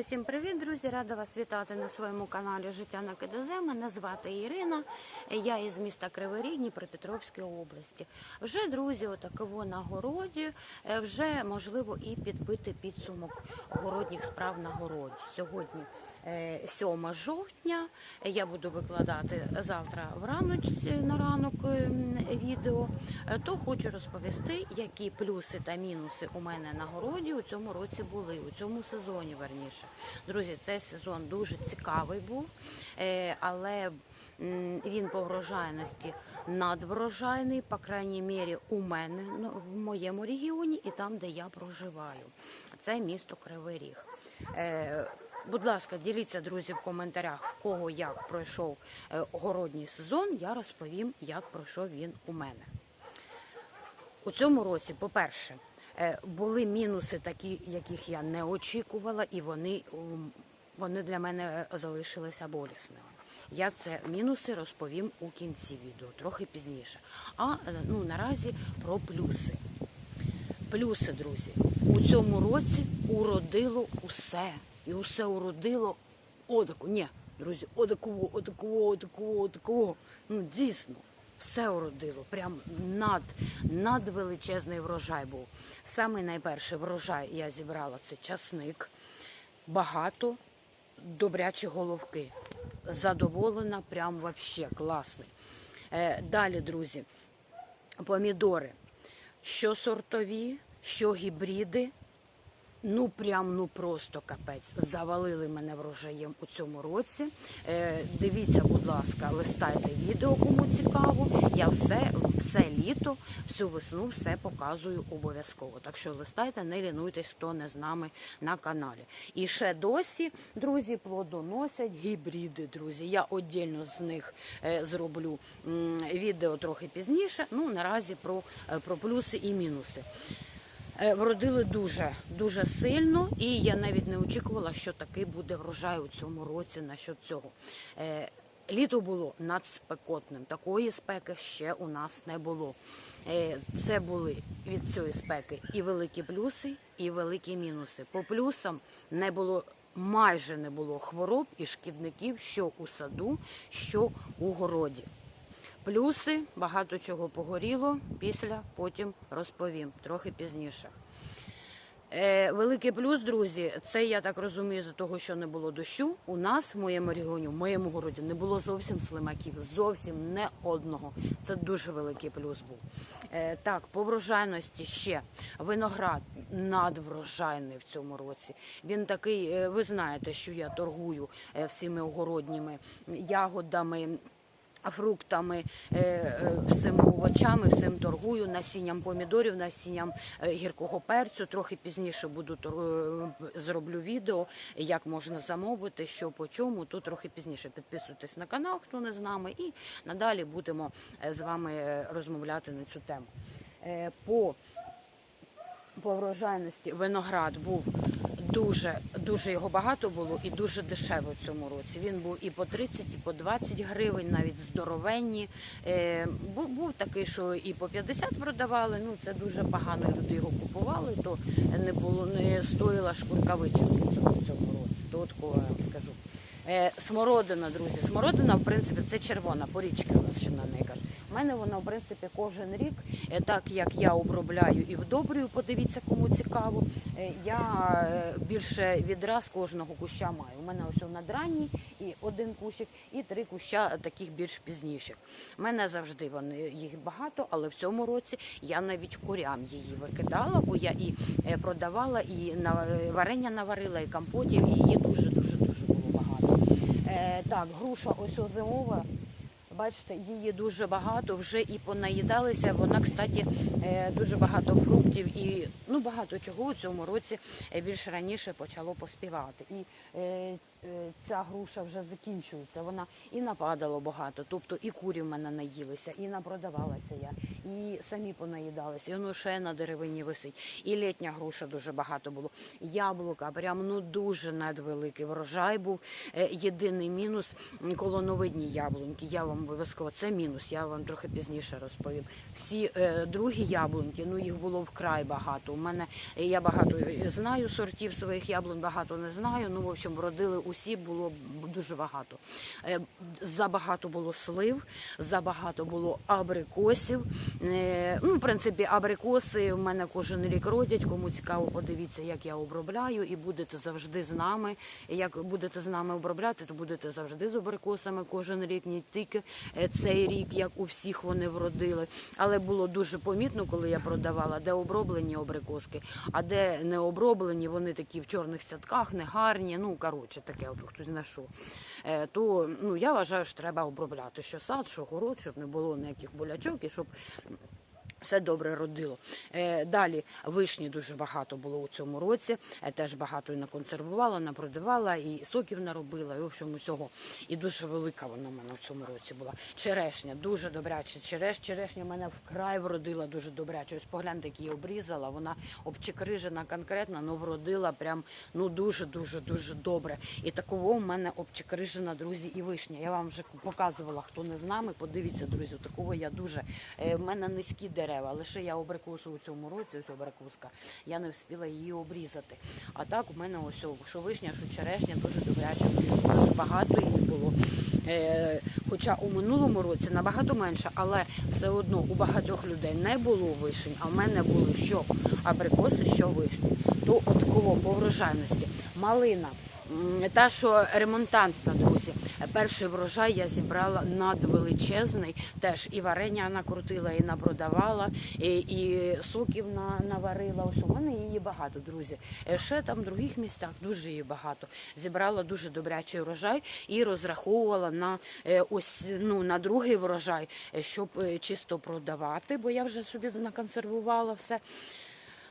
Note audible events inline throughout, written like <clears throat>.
Усім привіт, друзі! Рада вас вітати на своєму каналі Життя на КДЗ. Мене звати Ірина. Я із міста Кривий Ріг Дніпропетровської області. Вже друзі, отаково на городі. е, Вже можливо і підбити підсумок городніх справ на городі. Сьогодні 7 жовтня. Я буду викладати завтра враночці на ранок е, відео. Е, То хочу розповісти, які плюси та мінуси у мене на городі у цьому році були, у цьому сезоні верніше. Друзі, цей сезон дуже цікавий був, е, але він по врожайності надврожайний, по крайній мірі, у мене ну, в моєму регіоні і там, де я проживаю. Це місто Кривий Ріг. Будь ласка, діліться, друзі, в коментарях, в кого як пройшов е, городній сезон. Я розповім, як пройшов він у мене. У цьому році, по-перше, е, були мінуси такі, яких я не очікувала, і вони, вони для мене залишилися болісними. Я це мінуси розповім у кінці відео, трохи пізніше. А е, ну, наразі про плюси. Плюси, друзі, у цьому році уродило усе. І усе уродило отаку. Ні, друзі, отакого, отакого, отакого, отакого. Ну, дійсно, все уродило. Прям над, надвеличезний врожай був. Самий найперший врожай я зібрала це часник. Багато добрячі головки. Задоволена, прям вообще класний. Е, далі, друзі, помідори. Що сортові, що гібриди. Ну прям ну просто капець. Завалили мене врожаєм у цьому році. Е, дивіться, будь ласка, листайте відео, кому цікаво. Я все, все літо, всю весну все показую обов'язково. Так що листайте, не лінуйтесь, хто не з нами на каналі. І ще досі, друзі, плодоносять гібриди, друзі. Я віддільно з них е, зроблю відео трохи пізніше. Ну наразі про, е, про плюси і мінуси. Е, Вродили дуже дуже сильно, і я навіть не очікувала, що такий буде врожай у цьому році насчет цього. Е, Літо було надспекотним. Такої спеки ще у нас не було. Е, Це були від цієї спеки і великі плюси, і великі мінуси. По плюсам не було. Майже не було хвороб і шкідників, що у саду, що у городі. Плюси, багато чого погоріло, після потім розповім трохи пізніше. Е, великий плюс, друзі, це я так розумію, за того, що не було дощу. У нас в моєму регіоні, в моєму городі, не було зовсім слимаків, зовсім не одного. Це дуже великий плюс був. Е, так, по врожайності ще виноград надврожайний в цьому році. Він такий, е, ви знаєте, що я торгую е, всіми огородніми ягодами фруктами, е, е, всіми овочами, всім торгую, насінням помідорів, насінням е, гіркого перцю. Трохи пізніше буду зроблю відео, як можна замовити, що по чому. То трохи пізніше підписуйтесь на канал, хто не з нами, і надалі будемо з вами розмовляти на цю тему. По по врожайності виноград був дуже, дуже його багато було і дуже дешево в цьому році. Він був і по 30, і по 20 гривень, навіть здоровенні. Е, був, був такий, що і по 50 продавали. Ну це дуже погано. Люди його купували, то не було не стоїла шкурка вичинки в цьому, році. То от кого вам скажу. Е, смородина, друзі. Смородина, в принципі, це червона, порічки у нас ще на неї кажуть. У мене вона, в принципі, кожен рік, е, так як я обробляю і вдобрюю, подивіться, кому цікаво. е, Я е, більше відраз кожного куща маю. У мене ось надранній і один кущик, і три куща таких більш пізніших. У мене завжди вони їх багато, але в цьому році я навіть курям її викидала, бо я і продавала, і варення наварила, і компотів, і її дуже дуже було багато. Так, груша ось озимова. Бачите, її дуже багато, вже і понаїдалися. Вона, кстати, е, дуже багато фруктів і ну багато чого у цьому році е, більш раніше почало поспівати. І е, е, ця груша вже закінчується. Вона і нападало багато, тобто і курі в мене наїлися, і напродавалася я, і самі понаїдалися. І воно ще на деревині висить. І літня груша дуже багато було. Яблука, прям ну дуже надвеликий врожай був. Єдиний мінус колоновидні яблуньки. Я вам обов'язково. Це мінус. Я вам трохи пізніше розповім. Всі е, другі яблуньки, ну їх було вкрай багато. У мене е, я багато знаю сортів своїх яблунь, багато не знаю. Ну, в общем, родили усі, було дуже багато. Е, забагато було слив, забагато було абрикосів. Е, ну, в принципі, абрикоси в мене кожен рік родять. Кому цікаво, подивіться, як я обробляю, і будете завжди з нами. Як будете з нами обробляти, то будете завжди з абрикосами кожен рік, не тільки цей рік, як у всіх вони вродили. Але було дуже помітно, коли я продавала, де оброблені абрикоски, а де не оброблені, вони такі в чорних цятках, негарні. Ну коротше, таке от хтось знайшов. Е, То ну я вважаю, що треба обробляти що сад, що город, щоб не було ніяких болячок і щоб все добре родило. Е, далі вишні дуже багато було у цьому році. Е, теж багато і наконсервувала, напродавала, і соків наробила, і в общем усього. І дуже велика вона в мене в цьому році була. Черешня, дуже добряча. Череш, черешня в мене вкрай вродила дуже добряче. Ось погляньте, як її обрізала. Вона обчекрижена конкретно, але вродила прям ну дуже, дуже, дуже добре. І такого в мене обчекрижена, друзі, і вишня. Я вам вже показувала, хто не з нами. Подивіться, друзі, такого я дуже. Е, В мене низькі дерева. Лише я абрикосу у цьому році, ось абрикоска, я не встигла її обрізати. А так у мене ось що вишня, що черешня, дуже добряча, дуже багато її було. Е, хоча у минулому році набагато менше, але все одно у багатьох людей не було вишень, а в мене були що абрикоси, що вишні. То от такого по врожайності. Малина. Та, що ремонтантна, перший врожай я зібрала надвеличезний. Теж і варення накрутила, і напродавала, і, і соків на, наварила. У мене її багато, друзі. Е, Ще там в других містах дуже її багато. Зібрала дуже добрячий врожай і розраховувала на е, ось ну на другий врожай, е, щоб чисто продавати, бо я вже собі наконсервувала все.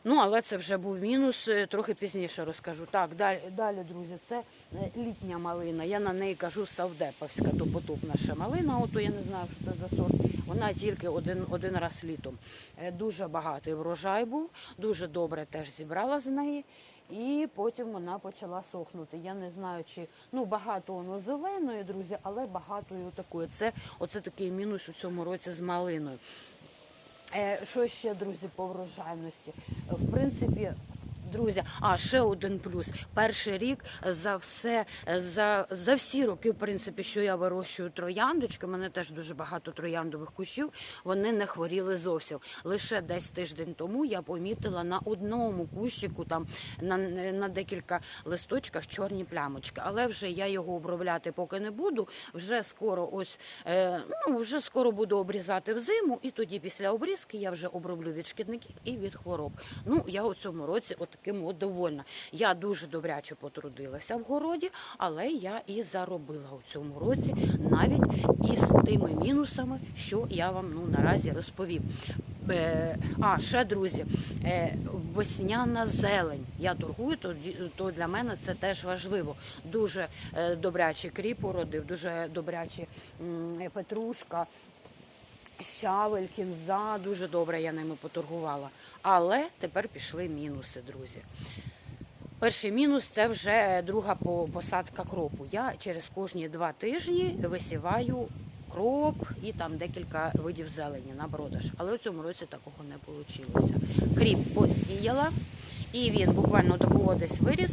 Ну, але це вже був мінус, е, трохи пізніше розкажу. Так, далі, далі друзі, це е, літня малина. Я на неї кажу савдеповська, допотопна ще малина. Ото я не знаю, що це за сорт. Вона тільки один, один раз літом. Е, Дуже багатий врожай був, дуже добре теж зібрала з неї. І потім вона почала сохнути. Я не знаю, чи ну багато воно зеленої, друзі, але багато і такої. Це оце такий мінус у цьому році з малиною. Е, Що ще, друзі, по врожайності? В принципі, друзі, а ще один плюс. Перший рік за все, за, за всі роки, в принципі, що я вирощую трояндочки, в мене теж дуже багато трояндових кущів, вони не хворіли зовсім. Лише десь тиждень тому я помітила на одному кущику, там на, на декілька листочках чорні плямочки. Але вже я його обробляти поки не буду. Вже скоро ось е, ну вже скоро буду обрізати взиму, і тоді після обрізки я вже оброблю від шкідників і від хвороб. Ну я у цьому році от таким от довольна. Я дуже добряче потрудилася в городі, але я і заробила у цьому році навіть із тими мінусами, що я вам ну наразі розповім. Е, А ще друзі, е, весняна зелень. Я торгую, то, для мене це теж важливо. Дуже е, добрячий кріп уродив, дуже добрячі петрушка. Щавель, кінза, дуже добре я ними поторгувала. Але тепер пішли мінуси, друзі. Перший мінус це вже друга посадка кропу. Я через кожні два тижні висіваю кроп і там декілька видів зелені на продаж. Але в цьому році такого не вийшло. Кріп посіяла, і він буквально такого десь виріс,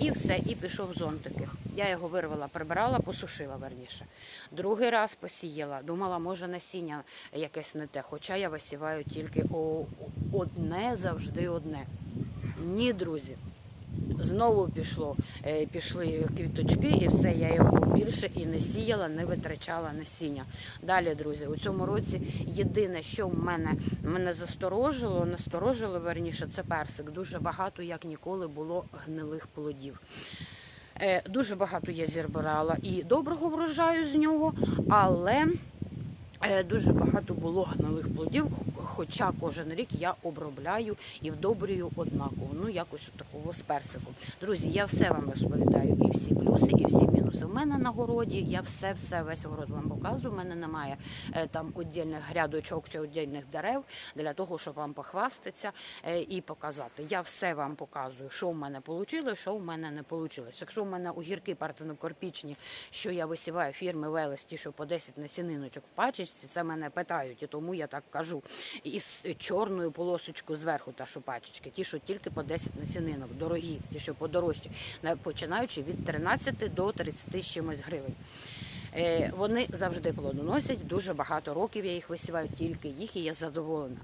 і все, і пішов зонтики. Я його вирвала, прибирала, посушила верніше. Другий раз посіяла. Думала, може насіння якесь не те. Хоча я висіваю тільки одне, завжди одне. Ні, друзі. Знову пішло, е, пішли квіточки, і все, я його більше і не сіяла, не витрачала насіння. Далі, друзі, у цьому році єдине, що в мене мене засторожило, насторожило верніше, це персик. Дуже багато, як ніколи, було гнилих плодів. Е, Дуже багато я зібрала і доброго врожаю з нього, але е, дуже багато було гнилих плодів. Хоча кожен рік я обробляю і вдобрюю однаково. Ну якось такого з персиком. Друзі, я все вам розповідаю, і всі плюси, і всі мінуси. В мене на городі я все, все весь город вам показую. У мене немає е, там віддільних грядочок чи віддільних дерев для того, щоб вам похвастатися е, і показати. Я все вам показую, що в мене вийшло, що в мене не вийшло. Якщо в мене огірки партенокорпічні, що я висіваю фірми Велесті, що по 10 насіниночок в пачечці, це мене питають, і тому я так кажу. З чорною полосочкою зверху, та що пачечки, ті, що тільки по 10 насінинок, дорогі, ті, що подорожчі, починаючи від 13 до 30 чимось гривень. Е, Вони завжди плодоносять, дуже багато років я їх висіваю, тільки їх, і я задоволена.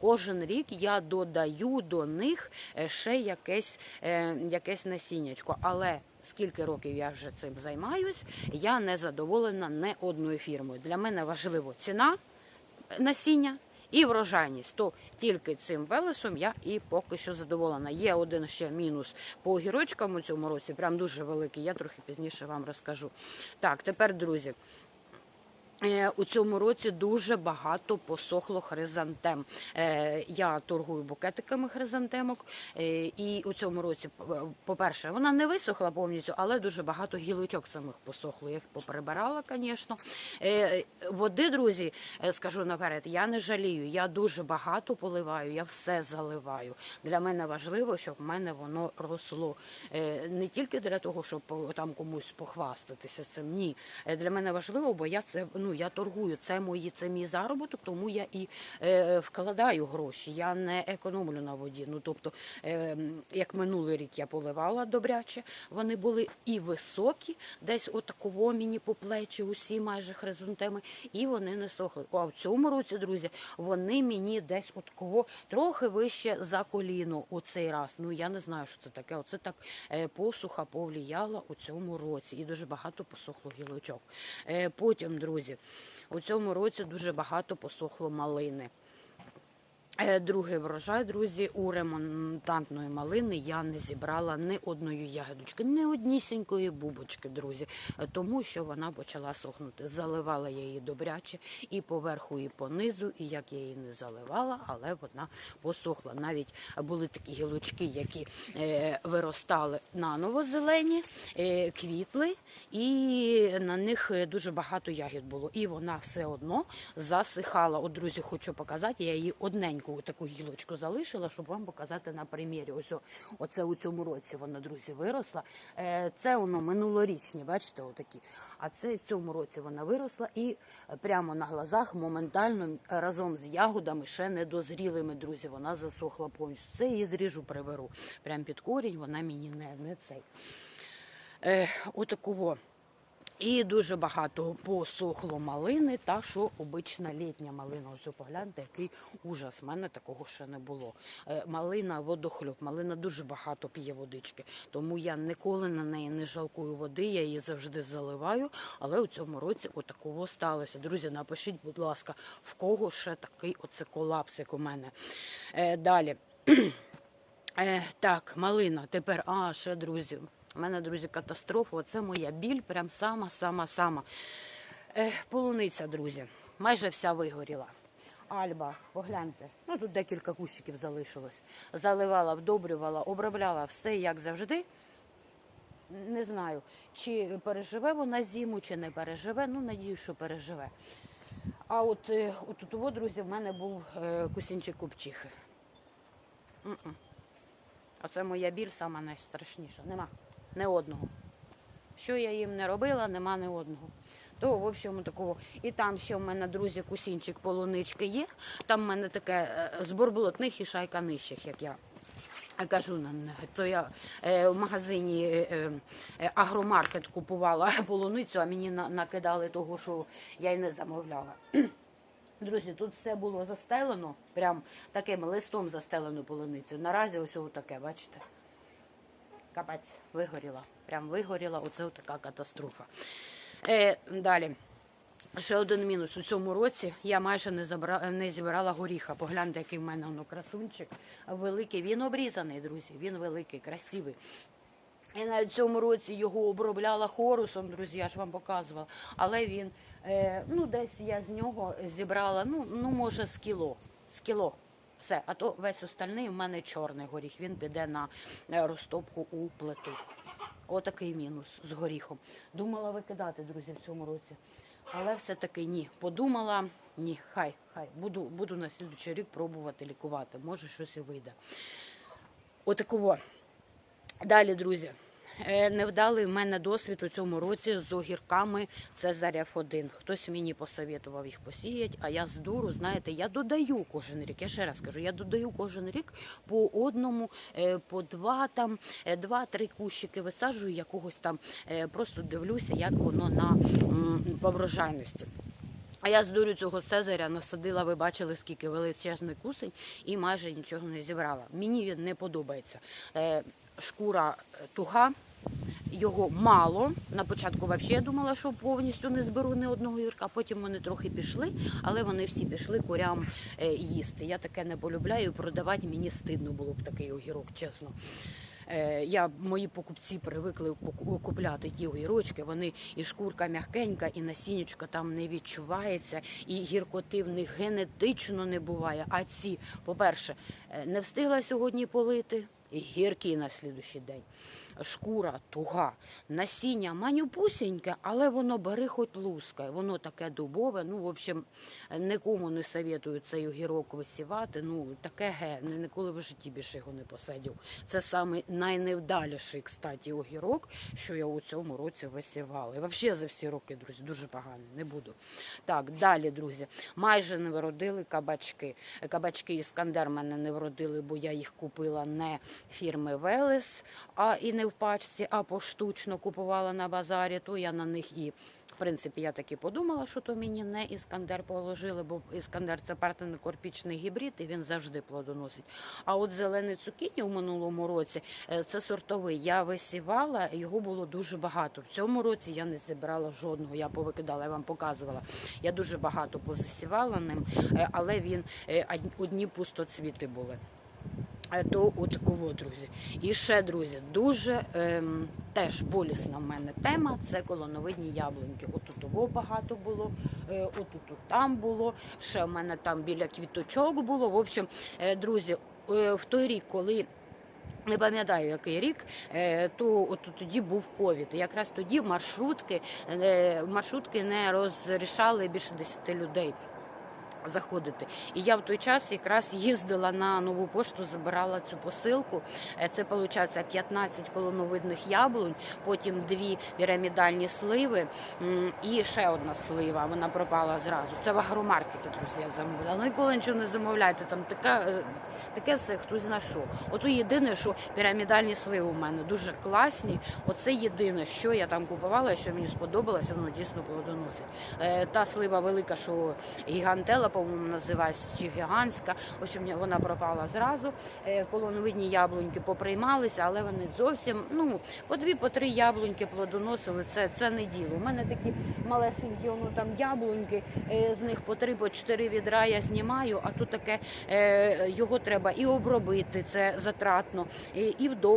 Кожен рік я додаю до них е, ще якесь, е, якесь насіннячко. Але скільки років я вже цим займаюсь, я не задоволена не одною фірмою. Для мене важливо ціна насіння. І врожайність, то тільки цим велесом я і поки що задоволена. Є один ще мінус по огірочкам у цьому році, прям дуже великий. Я трохи пізніше вам розкажу. Так, тепер, друзі. Е, У цьому році дуже багато посохло хризантем. Е, Я торгую букетиками хризантемок, е, і у цьому році, по-перше, вона не висохла повністю, але дуже багато гілочок самих посохло. Я їх поприбирала, звісно. Води, друзі, скажу наперед, я не жалію. Я дуже багато поливаю, я все заливаю. Для мене важливо, щоб в мене воно росло. Не тільки для того, щоб там комусь похвастатися цим. Ні. Для мене важливо, бо я це ну я торгую. Це мої, це мій заробіток, тому я і е, вкладаю гроші. Я не економлю на воді. Ну тобто, е, як минулий рік я поливала добряче, вони були і високі, десь отаково мені по плечі, усі майже хризантеми, і вони не сохли. А в цьому році, друзі, вони мені десь от кого трохи вище за коліно у цей раз. Ну я не знаю, що це таке. Оце так е, посуха повлияла у цьому році, і дуже багато посохло гілочок. Е, Потім, друзі, у цьому році дуже багато посохло малини. Е, Другий врожай, друзі, у ремонтантної малини я не зібрала ні одної ягодочки, ні однісінької бубочки, друзі, е, тому що вона почала сохнути. Заливала я її добряче і поверху, і понизу, і як я її не заливала, але вона посохла. Навіть були такі гілочки, які е, виростали наново зелені, квітли, і на них дуже багато ягід було. І вона все одно засихала. От, друзі, хочу показати, я її одненьку таку гілочку залишила, щоб вам показати на примірі. Ось оце у цьому році вона, друзі, виросла. Е, Це воно минулорічні, бачите, отакі. А це в цьому році вона виросла і прямо на глазах моментально разом з ягодами, ще недозрілими, друзі, вона засохла повністю. Це її зріжу, приберу. Прям під корінь, вона мені не, не цей. Е, отакого. І дуже багато посохло малини, та що обична літня малина. Ось погляньте, який ужас. У мене такого ще не було. Е, Малина водохлюб, малина дуже багато п'є водички, тому я ніколи на неї не жалкую води, я її завжди заливаю. Але у цьому році отакого сталося. Друзі, напишіть, будь ласка, в кого ще такий оце колапс, як у мене. Е, Далі. <clears throat> Е, так, малина. Тепер, а, ще друзі. У мене, друзі, катастрофа. Оце моя біль, прям сама, сама, сама. Е, полуниця, друзі. Майже вся вигоріла. Альба, погляньте. Ну тут декілька кущиків залишилось. Заливала, вдобрювала, обробляла все як завжди. Не знаю, чи переживе вона зиму, чи не переживе. Ну, надію, що переживе. А от е, от того, друзі, в мене був е, кусінчик купчихи. Оце моя біль сама найстрашніша. Нема не одного. Що я їм не робила, нема не одного. То, в общем, такого. І там ще в мене, друзі, кусінчик полунички є. Там в мене таке е, збор болотних і шайка нижчих, як я кажу на них. То я е, в магазині е, агромаркет купувала <laughs> полуницю, а мені накидали того, що я й не замовляла. <clears throat> Друзі, тут все було застелено, прям таким листом застелено полуницю. Наразі ось таке, бачите? Капець, вигоріла. Прям вигоріла. Оце така катастрофа. Е, далі. Ще один мінус у цьому році я майже не забра... не зібрала горіха. Погляньте, який в мене воно красунчик. Великий. Він обрізаний, друзі. Він великий, красивий. І на цьому році його обробляла хорусом, друзі, я ж вам показувала. Але він, е, ну, десь я з нього зібрала, ну, ну може, з кіло. з кіло. Все, а то весь остальний в мене чорний горіх. Він піде на е, розтопку у плиту. Отакий мінус з горіхом. Думала викидати, друзі, в цьому році. Але все-таки ні. Подумала, ні, хай, хай. Буду, буду на слідуючий рік пробувати лікувати. Може, щось і вийде. Отакого. Далі, друзі. Е, Невдалий в мене досвід у цьому році з огірками Цезаря 1 Хтось мені посоветував їх посіяти, а я з дуру, знаєте, я додаю кожен рік. Я ще раз кажу, я додаю кожен рік по одному, е, по два там, е, два-три кущики висаджую якогось там. Просто дивлюся, як воно на м, по врожайності. А я з дурю цього Цезаря насадила, ви бачили, скільки величезний кусень, і майже нічого не зібрала. Мені він не подобається. Е, шкура е, туга, його мало. На початку взагалі я думала, що повністю не зберу ні одного юрка. Потім вони трохи пішли, але вони всі пішли курям е, їсти. Я таке не полюбляю. Продавати мені стидно було б такий огірок, чесно. Е, Я, мої покупці привикли купляти ті огірочки, вони і шкурка м'якенька, і насіннячко там не відчувається, і гіркоти в них генетично не буває. А ці, по-перше, е, не встигла сьогодні полити, і гіркі на слідущий день. Шкура туга, насіння манюпусіньке, але воно бери хоч лускай, воно таке дубове. Ну, в общем, нікому не советую цей огірок висівати. Ну, таке ге, ні- ніколи в житті більше його не посадив. Це саме найневдаліший, кстати, огірок, що я у цьому році висівала. І взагалі за всі роки, друзі, дуже погано, не буду. Так, далі, друзі, майже не вродили кабачки. Кабачки Іскандер мене не вродили, бо я їх купила не фірми Велес, а і не в пачці, а поштучно купувала на базарі. То я на них і. В принципі, я таки подумала, що то мені не іскандер положили, бо іскандер це партено-корпічний гібрид, і він завжди плодоносить. А от зелений цукіні в минулому році е, це сортовий. Я висівала, його було дуже багато. В цьому році я не зібрала жодного. Я повикидала, я вам показувала. Я дуже багато позасівала ним, е, але він е, одні пустоцвіти були. То от кого, друзі. І ще, друзі, дуже ем, теж болісна в мене тема це колоновидні яблуньки. Отут того багато було, е, отут от там було, ще в мене там біля квіточок було. В общем, е, друзі, е, в той рік, коли не пам'ятаю, який рік, е, то от тоді був ковід. Якраз тоді маршрутки, е, маршрутки не розрішали більше 10 людей заходити. І я в той час якраз їздила на нову пошту, забирала цю посилку. Е, Це виходить 15 колоновидних яблунь, потім дві пірамідальні сливи і ще одна слива. Вона пропала зразу. Це в агромаркеті, друзі, я замовляла. Ніколи нічого не замовляйте. Там така, е, таке все хтось зна що. Ото єдине, що пірамідальні сливи у мене дуже класні. Оце єдине, що я там купувала, що мені сподобалося, воно дійсно плодоносить. Е, Та слива велика, що гігантела, по-моєму, називається, гігантська. Общем, вона пропала зразу. Е, Колоновидні яблуньки поприймалися, але вони зовсім ну по дві, по три яблуньки плодоносили. Це, це не діло. У мене такі малесенькі воно там яблуньки, е, з них по три, по чотири відра я знімаю, а тут таке е, його треба і обробити, це затратно, і вдобре.